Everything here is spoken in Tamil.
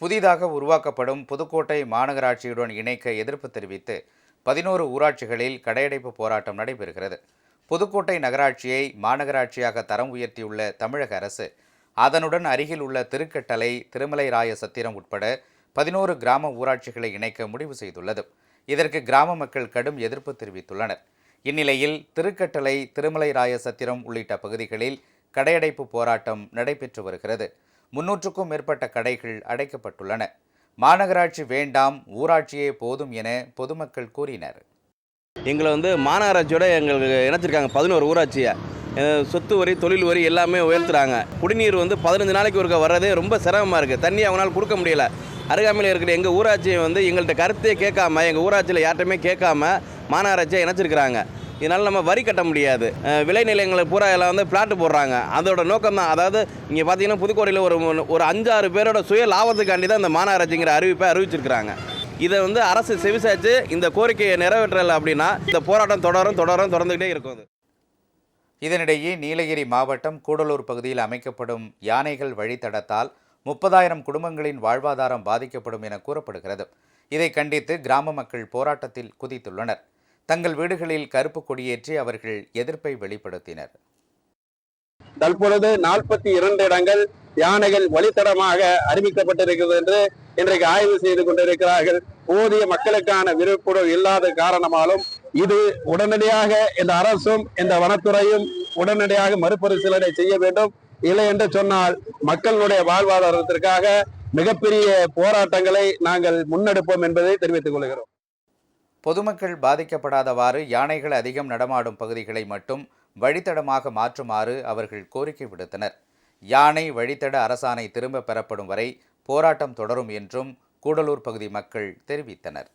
புதிதாக உருவாக்கப்படும் புதுக்கோட்டை மாநகராட்சியுடன் இணைக்க எதிர்ப்பு தெரிவித்து பதினோரு ஊராட்சிகளில் கடையடைப்பு போராட்டம் நடைபெறுகிறது. புதுக்கோட்டை நகராட்சியை மாநகராட்சியாக தரம் உயர்த்தியுள்ள தமிழக அரசு அதனுடன் அருகில் உள்ள திருக்கட்டளை திருமலை ராய சத்திரம் உட்பட பதினோரு கிராம ஊராட்சிகளை இணைக்க முடிவு செய்துள்ளது. இதற்கு கிராம மக்கள் கடும் எதிர்ப்பு தெரிவித்துள்ளனர். இந்நிலையில் திருக்கட்டளை திருமலை ராய சத்திரம் உள்ளிட்ட பகுதிகளில் கடையடைப்பு போராட்டம் நடைபெற்று வருகிறது. முன்னூற்றுக்கும் மேற்பட்ட கடைகள் அடைக்கப்பட்டுள்ளன. மாநகராட்சி வேண்டாம் ஊராட்சியே போதும் என பொதுமக்கள் கூறினர். எங்களை வந்து மாநகராட்சியோட எங்களுக்கு இணைச்சிருக்காங்க பதினோரு ஊராட்சியை. சொத்து வரி தொழில் வரி எல்லாமே உயர்த்துறாங்க. குடிநீர் வந்து பதினஞ்சு நாளைக்கு ஒருக்க வர்றதே ரொம்ப சிரமமாக இருக்குது தண்ணி அவனால் கொடுக்க முடியல. அருகாமையில் இருக்கிற எங்கள் ஊராட்சியை வந்து எங்கள்கிட்ட கருத்தே கேட்காம எங்கள் ஊராட்சியில் யார்ட்டையுமே கேட்காம மாநகராட்சியை இணைச்சிருக்கிறாங்க. இதனால் நம்ம வரி கட்ட முடியாது. விளை நிலையங்களை பூரா எல்லாம் வந்து பிளாட்டு போடுறாங்க. அதோட நோக்கம் தான். அதாவது இங்கே பார்த்தீங்கன்னா புதுக்கோட்டையில் ஒரு ஒரு அஞ்சாறு பேரோட சுய லாபத்துக்காண்டி தான் இந்த மாநகராட்சிங்கிற அறிவிப்பை அறிவிச்சிருக்கிறாங்க. இதை வந்து அரசு செவிசாச்சு இந்த கோரிக்கையை நிறைவேற்றலை அப்படின்னா இந்த போராட்டம் தொடரும் தொடரும் தொடர்ந்துகிட்டே இருக்கும் இதனிடையே நீலகிரி மாவட்டம் கூடலூர் பகுதியில் அமைக்கப்படும் யானைகள் வழித்தடத்தால் முப்பதாயிரம் குடும்பங்களின் வாழ்வாதாரம் பாதிக்கப்படும் என கூறப்படுகிறது. இதை கண்டித்து கிராம மக்கள் போராட்டத்தில் குதித்துள்ளனர். தங்கள் வீடுகளில் கருப்பு கொடியேற்றி அவர்கள் எதிர்ப்பை வெளிப்படுத்தினர். தற்பொழுது நாற்பத்தி இரண்டு இடங்கள் யானைகள் வழித்தடமாக அறிவிக்கப்பட்டிருக்கிறது என்று இன்றைக்கு ஆய்வு செய்து கொண்டிருக்கிறார்கள். போதிய மக்களுக்கான விருப்புணர்வு இல்லாத காரணமாலும் இது உடனடியாக இந்த அரசும் இந்த வனத்துறையும் உடனடியாக மறுபரிசீலனை செய்ய வேண்டும். இல்லை என்று சொன்னால் மக்களுடைய வாழ்வாதாரத்திற்காக மிகப்பெரிய போராட்டங்களை நாங்கள் முன்னெடுப்போம் என்பதை தெரிவித்துக் கொள்கிறோம். பொதுமக்கள் பாதிக்கப்படாதவாறு யானைகள் அதிகம் நடமாடும் பகுதிகளை மட்டும் வழித்தடமாக மாற்றுமாறு அவர்கள் கோரிக்கை விடுத்தனர். யானை வழித்தட அரசாணை திரும்ப பெறப்படும் வரை போராட்டம் தொடரும் என்றும் கூடலூர் பகுதி மக்கள் தெரிவித்தனர்.